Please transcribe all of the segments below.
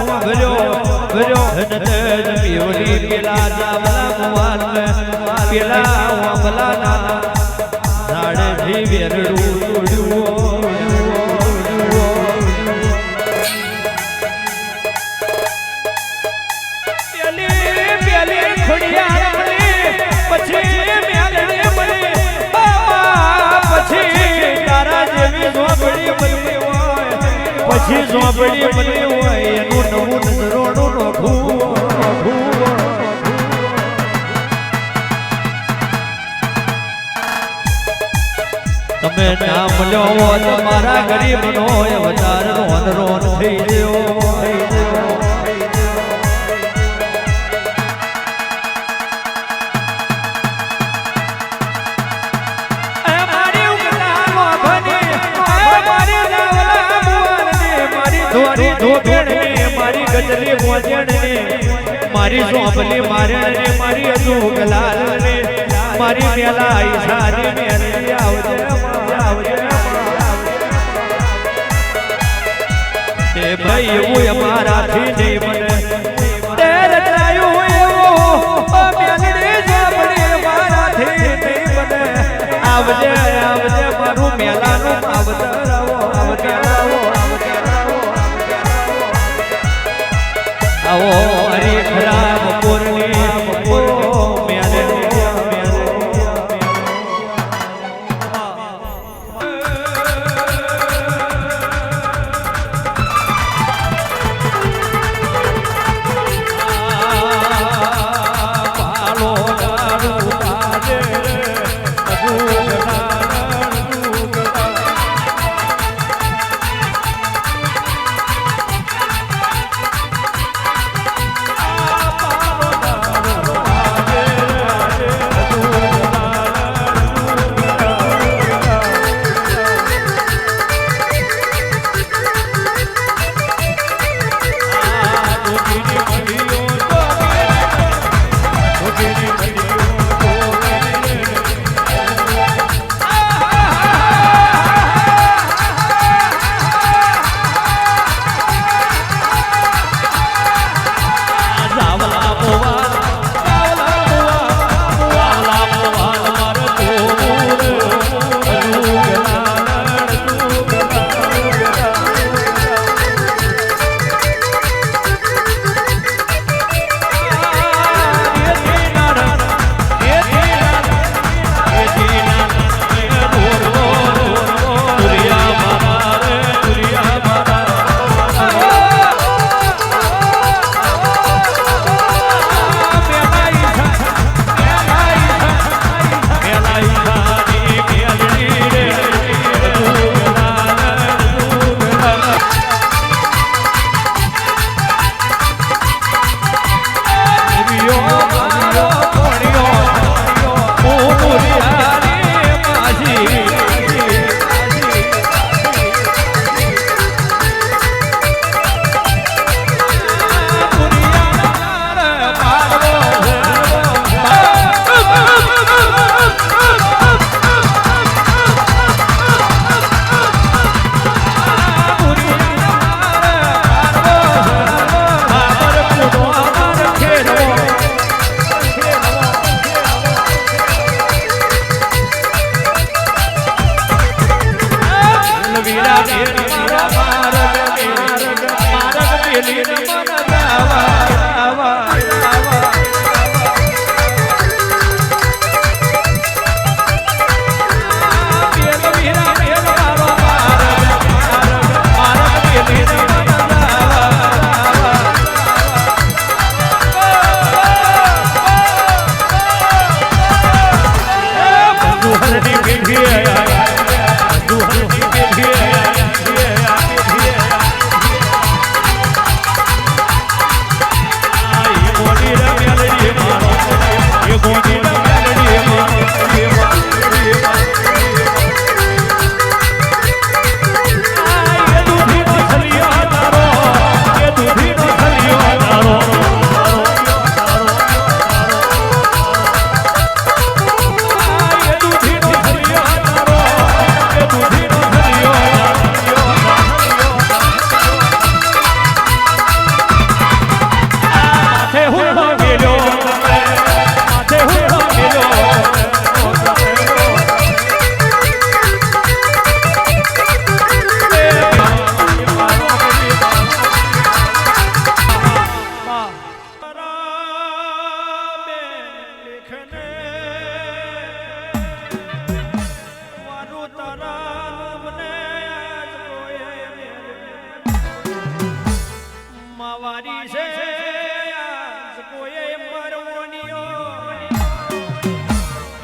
હું ભર્યો ભર્યો ધન તેજ પીવડી પેલા જાવલા મુવાલ પેલા વામલા નાના ઝાડે વેરડું પછી ઝોપડી મળી હોય એનું નવું નજરોનું નોખું. તમે નામ લો તમારા ગરીબ નો અવતાર રોન રોન થઈ ગયો. મારી મારી સોંપલી મારણની, મારી અજુ ગલાલની મારી મેલા ઈશાની મેલી આવજે. એવું અમારાથી નહીં બને તે માવતર આવો આવજે ખરાબ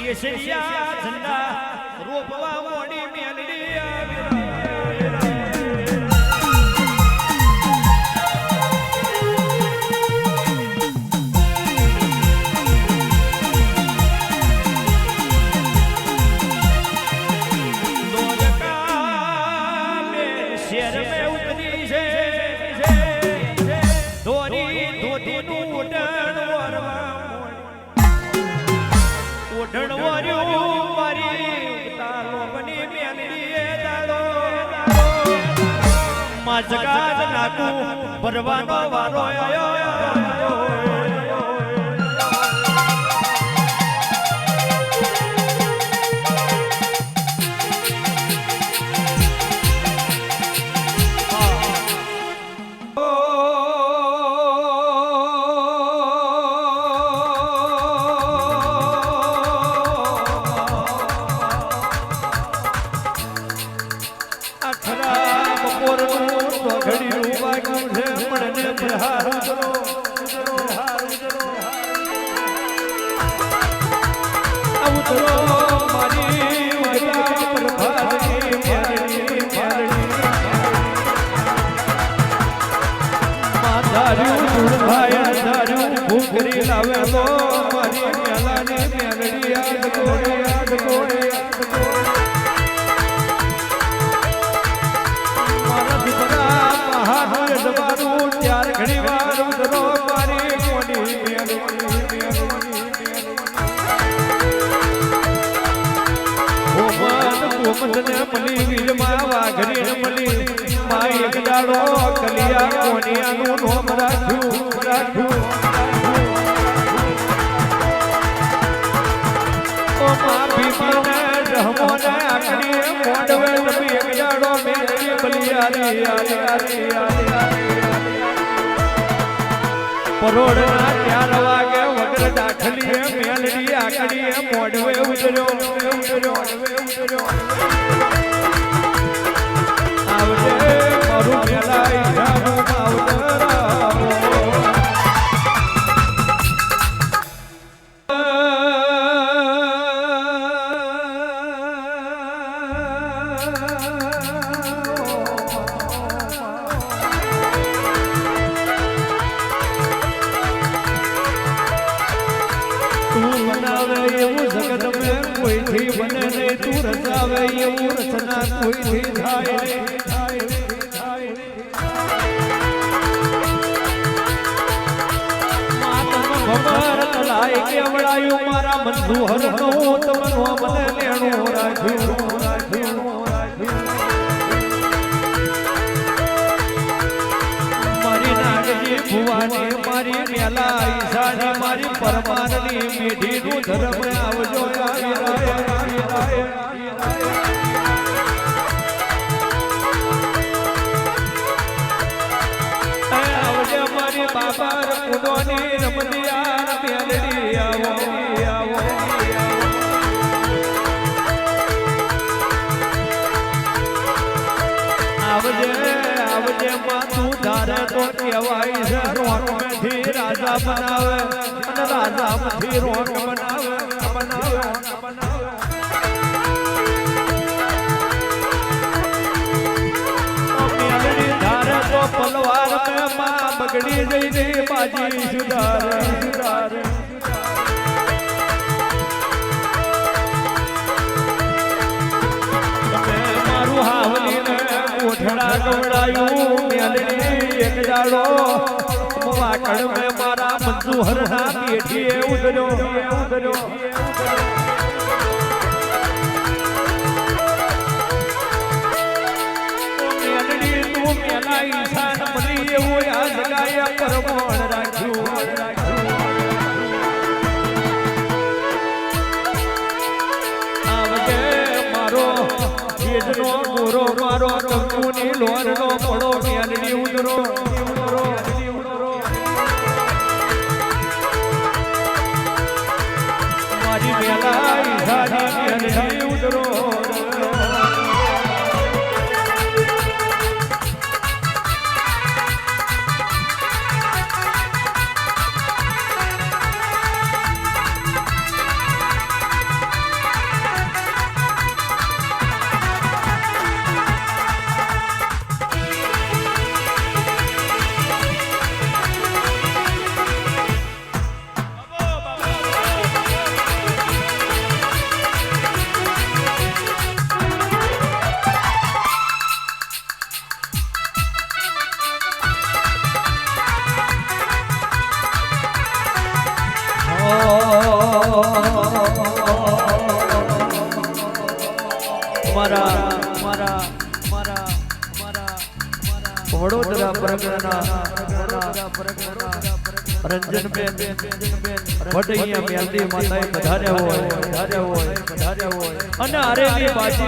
કેસરિયા ઝંડા રોપવા મોડી મેલડી ધોરી ધોતી નું ઉડા ઉડણ વર્યું મારી તાલો બની મેલડીએ દાડો માજગા જ નાખું ભરવાનો વારો આયો. અંધાર્યું ભૂખરી લાવે તો કોમંદને મળી વીરમાં વાઘરીને મળી. માય એક દાડો કલિયા કોનિયાનું નોમ રાખ્યું રાખ્યું. ઓ મા ભીમને રહમોને આકડીએ મોડવે નબી એક દાડો મેલડી બલિયારી આલી આલી આલી પરોડના ચાર દાખલીએ મેલડી આકડીએ મોડવે ઉતર્યો ઉતર્યો ઉતર્યો કેવડાયું મારા બંધુ હરનું તમનો મને લેણું રાખ્યું રાખ્યું રાખ્યું મારી નાગજી ભુવાની મારી મેલા ઈશાની મારી પરમારની ધર્મ આવજો આવજે મારી રમતિયા રાજા બનાવે, અને રાજા માંથી રોક બનાવે બનાવે બનાવે. પલવાર મે માં બગડી બાજી સુધારે સુધારે. મારું હાવલીને કોઠડા ગવડાયું, મેલડી એક જાડો વાકડ મેં મારા મંજુહર ના પેઠીએ ઉતર્યો ઉતર્યો તું મારો ગોરો મારો કંકુની લોરનો પડો ઉતરો મેલડી રંજનબેન પધાર્યા હોય અને મારી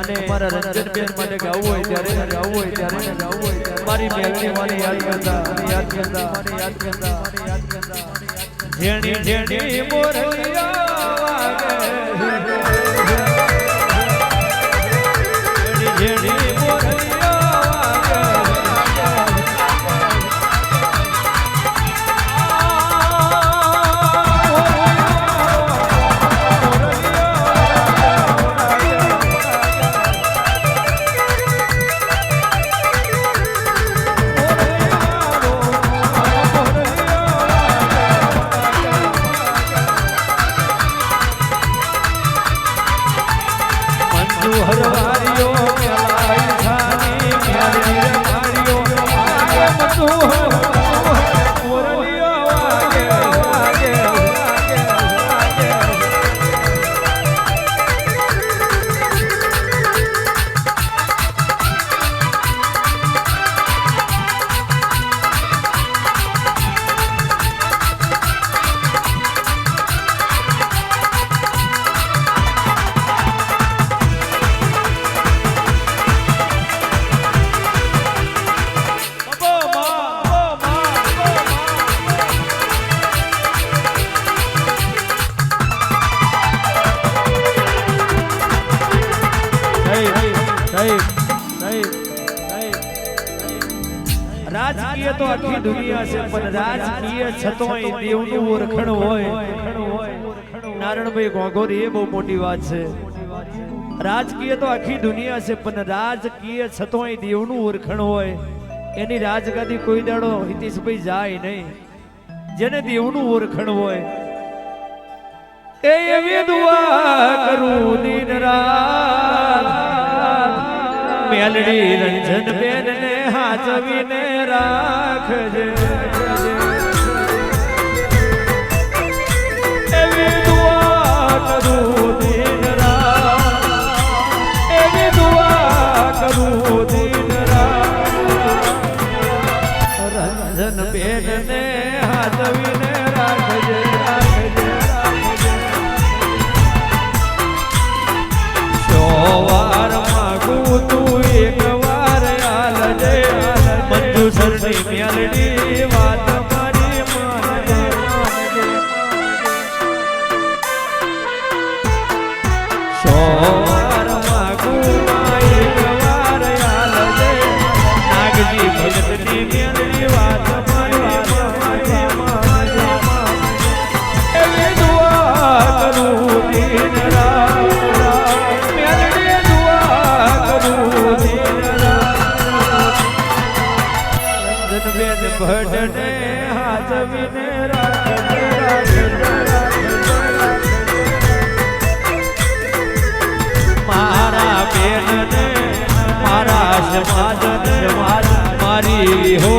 અને મારા રંજનબેન માટે ગાવું હોય ત્યારે ગાવું હોય ત્યારે ગાવું હોય મારી મેલડી મારી યાદ કરતા યાદ રાજકીય તો આખી દુનિયા છે પણ રાજકીય છતોય દેવનું ઓળખણ હોય. નારણભાઈ ગોગોરી એ બહુ મોટી વાત છે. રાજકીય તો આખી દુનિયા છે પણ રાજકીય છતોય દેવનું ઓળખણ હોય. એની રાજગાદી કોઈ દાડો હિતેશભાઈ જાય નહીં. જેને દેવનું ઓળખણ હોય. એ એવી દુઆ કરું દિન રાત મેલડી રંજન બેન ને હાજવીને રાખજે. ભટને હાજવીને રાખને રાખને મારા બેનને મારા સમાજને મારી હો